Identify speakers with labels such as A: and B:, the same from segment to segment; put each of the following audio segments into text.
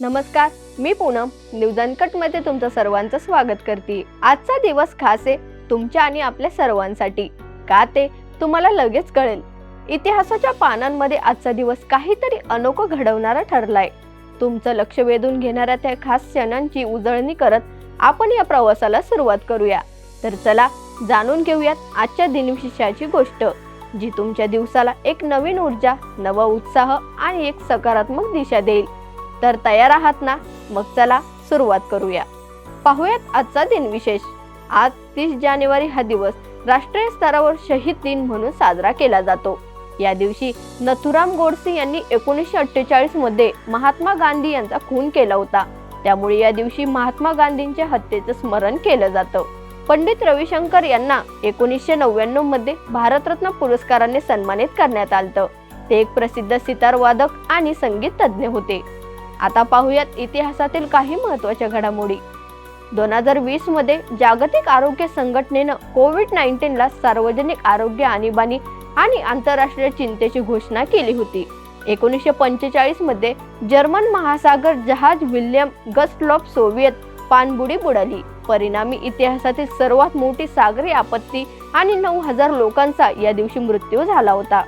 A: नमस्कार मी पूनम. न्यूजमध्ये तुमचं सर्वांचं स्वागत करते. आजचा दिवस खास आहे तुमच्या आणि आपल्या सर्वांसाठी. का ते तुम्हाला लगेच कळेल. इतिहासाच्या पानांमध्ये आजचा दिवस काहीतरी अनोखं घडवणारा ठरलाय. तुमचं लक्ष वेधून घेणाऱ्या त्या खास क्षणांची उजळणी करत आपण या प्रवासाला सुरुवात करूया. तर चला जाणून घेऊयात आजच्या दिनविशेषाची गोष्ट जी तुमच्या दिवसाला एक नवीन ऊर्जा नवा उत्साह आणि एक सकारात्मक दिशा देईल. तर तयार आहात ना? मग चला सुरुवात करूया. पाहूयात आजचा दिन विशेष. आज तीस जानेवारी हा दिवस राष्ट्रीय स्तरावर शहीद दिन म्हणून साजरा केला जातो. या दिवशी नथुराम गोडसे यांनी एकोणीसशे अठ्ठेचाळीसमध्ये महात्मा गांधी यांचा खून केला होता. त्यामुळे या दिवशी महात्मा गांधींच्या हत्येचं स्मरण केलं जातं. पंडित रविशंकर यांना एकोणीसशे नव्याण्णवमध्ये भारतरत्न पुरस्काराने सन्मानित करण्यात आलं. ते एक प्रसिद्ध सितार वादक आणि संगीत तज्ज्ञ होते. आता पाहूयात इतिहासातील काही महत्त्वाच्या घडामोडी. दोन हजार वीसमध्ये जागतिक आरोग्य संघटनेनं कोविड नाईन्टीनला सार्वजनिक आरोग्य आणीबाणी आणि आंतरराष्ट्रीय चिंतेची घोषणा केली होती. एकोणीसशे पंचेचाळीसमध्ये जर्मन महासागर जहाज विल्यम गस्टलॉप सोव्हिएत पाणबुडी बुडाली. परिणामी इतिहासातील सर्वात मोठी सागरी आपत्ती आणि नऊ हजार लोकांचा या दिवशी मृत्यू झाला होता.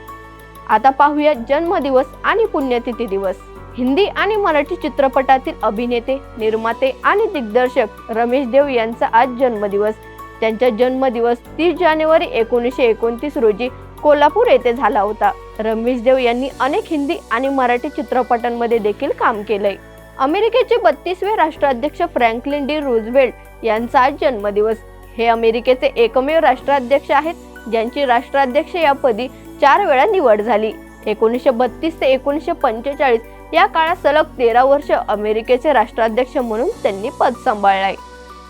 A: आता पाहूया जन्मदिवस आणि पुण्यतिथी दिवस. हिंदी आणि मराठी चित्रपटातील अभिनेते निर्माते आणि दिग्दर्शक रमेश देव यांचा आज जन्मदिवस. त्यांचा जन्मदिवस तीस जानेवारी एकोणीसशे एकोणतीस रोजी कोल्हापूर येथे झाला होता. रमेश देव यांनी अनेक हिंदी आणि मराठी चित्रपटांमध्ये देखील काम केलंय. अमेरिकेचे बत्तीसवे राष्ट्राध्यक्ष फ्रँकलिन डी रुझवेल्ट यांचा आज जन्मदिवस. हे अमेरिकेचे एकमेव राष्ट्राध्यक्ष आहेत ज्यांची राष्ट्राध्यक्ष या पदी चार वेळा निवड झाली. एकोणीसशे बत्तीस ते एकोणीसशे पंचेचाळीस या काळात सलग तेरा वर्ष अमेरिकेचे राष्ट्राध्यक्ष म्हणून त्यांनी पद सांभाळलंय.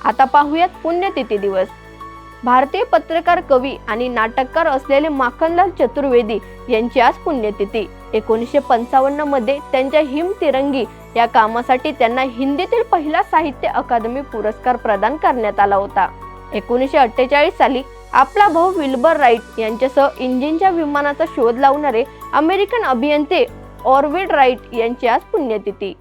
A: आता पाहूयात पुण्यतिथी दिवस. भारतीय पत्रकार कवी आणि नाटककार असलेले माखनलाल चतुर्वेदी यांची आज पुण्यतिथी. एकोणीसशे पंचावन्नमध्ये त्यांच्या हिम तिरंगी या कामासाठी त्यांना हिंदीतील पहिला साहित्य अकादमी पुरस्कार प्रदान करण्यात आला होता. एकोणीसशे अठ्ठेचाळीस साली आपला भाऊ विल्बर राईट यांच्यासह इंजिनच्या विमानाचा शोध लावणारे अमेरिकन अभियंते ऑर्विड राईट यांची आज पुण्यतिथी.